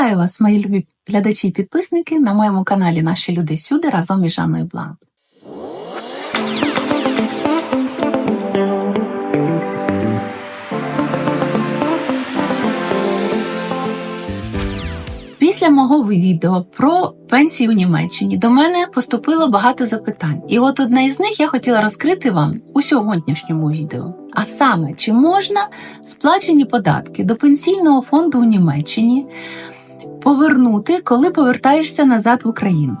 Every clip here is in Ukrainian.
Вітаю вас, мої любі глядачі і підписники на моєму каналі Наші люди всюди разом із Жанною Бланк. Після мого відео про пенсії у Німеччині до мене поступило багато запитань, і от одне із них я хотіла розкрити вам у сьогоднішньому відео. А саме, чи можна сплачені податки до пенсійного фонду у Німеччині повернути, коли повертаєшся назад в Україну?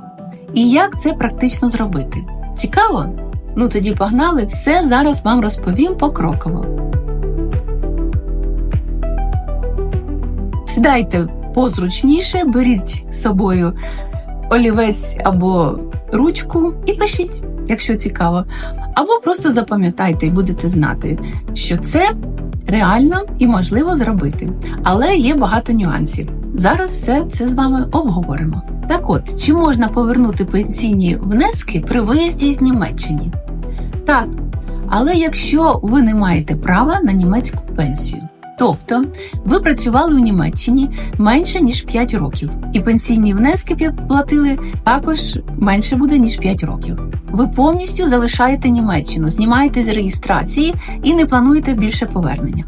І як це практично зробити? Цікаво? Ну тоді погнали, все зараз вам розповім покроково. Сідайте позручніше, беріть з собою олівець або ручку і пишіть, якщо цікаво. Або просто запам'ятайте і будете знати, що це реально і можливо зробити. Але є багато нюансів. Зараз все це з вами обговоримо. Так от, чи можна повернути пенсійні внески при виїзді з Німеччини? Так, але якщо ви не маєте права на німецьку пенсію. Тобто ви працювали в Німеччині менше ніж 5 років, і пенсійні внески платили також менше буде ніж 5 років. Ви повністю залишаєте Німеччину, знімаєте з реєстрації і не плануєте більше повернення.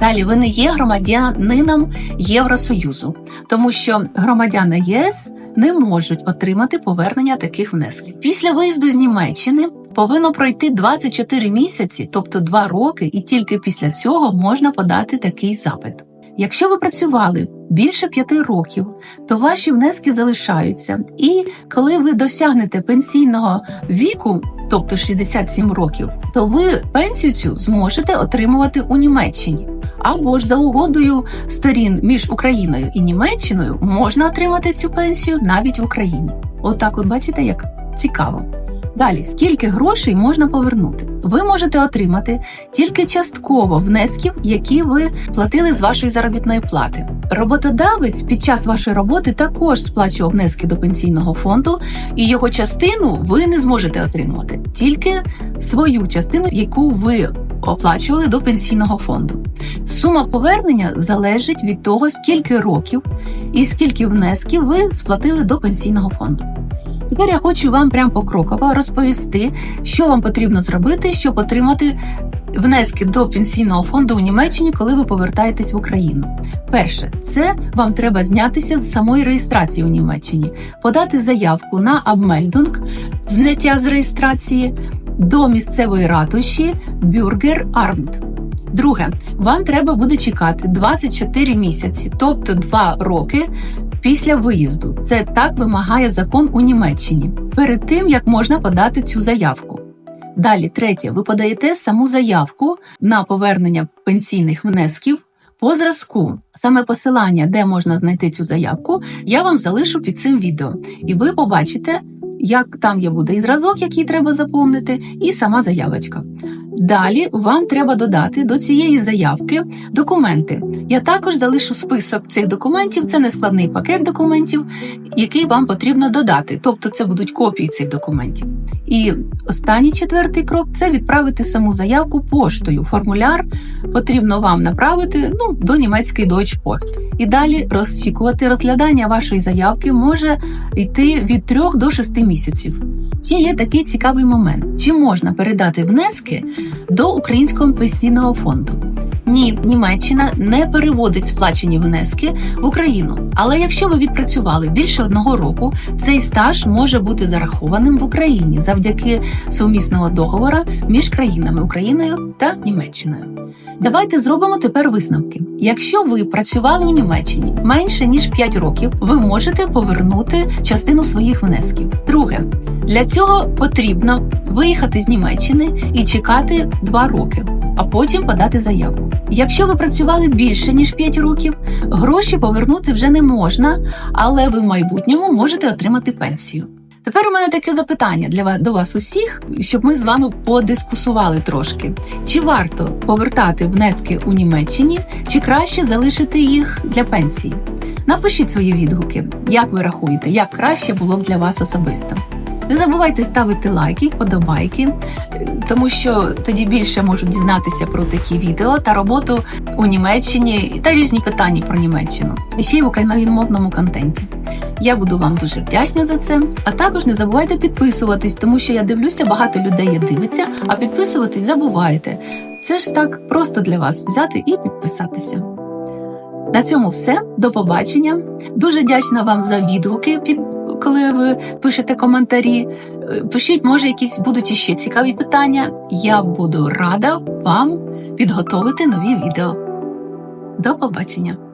Далі ви не є громадянином Євросоюзу, тому що громадяни ЄС не можуть отримати повернення таких внесків. Після виїзду з Німеччини повинно пройти 24 місяці, тобто 2 роки, і тільки після цього можна подати такий запит. Якщо ви працювали більше 5 років, то ваші внески залишаються, і коли ви досягнете пенсійного віку, тобто 67 років, то ви пенсію цю зможете отримувати у Німеччині. Або ж за угодою сторін між Україною і Німеччиною можна отримати цю пенсію навіть в Україні. Отак, от бачите, як цікаво. Далі, скільки грошей можна повернути? Ви можете отримати тільки частково внесків, які ви платили з вашої заробітної плати. Роботодавець під час вашої роботи також сплачував внески до пенсійного фонду, і його частину ви не зможете отримувати, тільки свою частину, яку ви оплачували до пенсійного фонду. Сума повернення залежить від того, скільки років і скільки внесків ви сплатили до пенсійного фонду. Тепер я хочу вам прям покроково розповісти, що вам потрібно зробити, щоб отримати внески до пенсійного фонду у Німеччині, коли ви повертаєтесь в Україну. Перше, це вам треба знятися з самої реєстрації у Німеччині, подати заявку на абмельдунг, зняття з реєстрації до місцевої ратуші Бюргер Армт. Друге, вам треба буде чекати 24 місяці, тобто 2 роки після виїзду. Це так вимагає закон у Німеччині перед тим як можна подати цю заявку. Далі, третє, ви подаєте саму заявку на повернення пенсійних внесків по зразку. Саме посилання, де можна знайти цю заявку, я вам залишу під цим відео, і ви побачите, як там є буде і зразок, який треба заповнити, і сама заявочка. Далі вам треба додати до цієї заявки документи. Я також залишу список цих документів, це не складний пакет документів, який вам потрібно додати. Тобто це будуть копії цих документів. І останній четвертий крок це відправити саму заявку поштою. Формуляр потрібно вам направити ну, до німецької Deutsche Post. І далі розчікувати розглядання вашої заявки може йти від 3 до 6 місяців. Ще є такий цікавий момент: чи можна передати внески до українського пенсійного фонду? Ні, Німеччина не переводить сплачені внески в Україну. Але якщо ви відпрацювали більше одного року, цей стаж може бути зарахованим в Україні завдяки сумісного договора між країнами Україною та Німеччиною. Давайте зробимо тепер висновки. Якщо ви працювали в Німеччині менше ніж 5 років, ви можете повернути частину своїх внесків. Друге, для цього потрібно виїхати з Німеччини і чекати 2 роки, а потім подати заявку. Якщо ви працювали більше ніж 5 років, гроші повернути вже не можна, але ви в майбутньому можете отримати пенсію. Тепер у мене таке запитання для вас до вас усіх, щоб ми з вами подискусували трошки. Чи варто повертати внески у Німеччині, чи краще залишити їх для пенсії? Напишіть свої відгуки, як ви рахуєте, як краще було б для вас особисто. Не забувайте ставити лайки, вподобайки, тому що тоді більше можуть дізнатися про такі відео та роботу у Німеччині та різні питання про Німеччину, і ще й в україномовному контенті. Я буду вам дуже вдячна за це. А також не забувайте підписуватись, тому що я дивлюся, багато людей є дивиться, а підписуватись забуваєте. Це ж так просто для вас взяти і підписатися. На цьому все. До побачення. Дуже вдячна вам за відгуки, під коли ви пишете коментарі. Е, Пишіть, може, якісь будуть іще цікаві питання. Я буду рада вам підготовити нові відео. До побачення!